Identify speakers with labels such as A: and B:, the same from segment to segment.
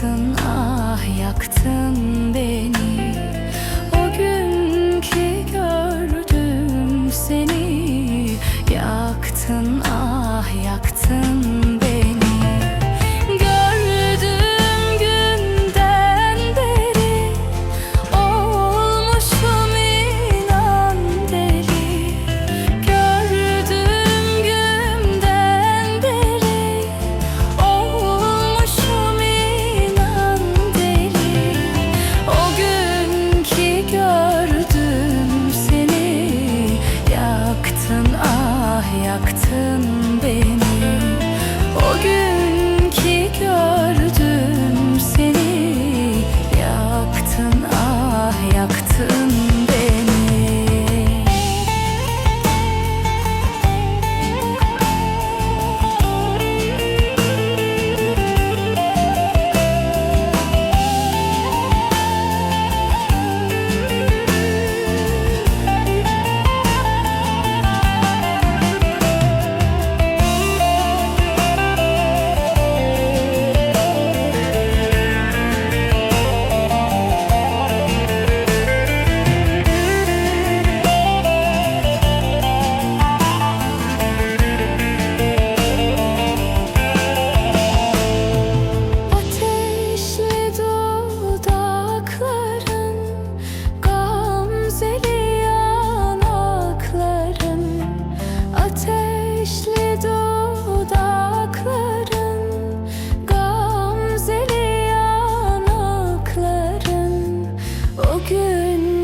A: Yaktın ah yaktın beni.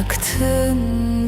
A: bıraktın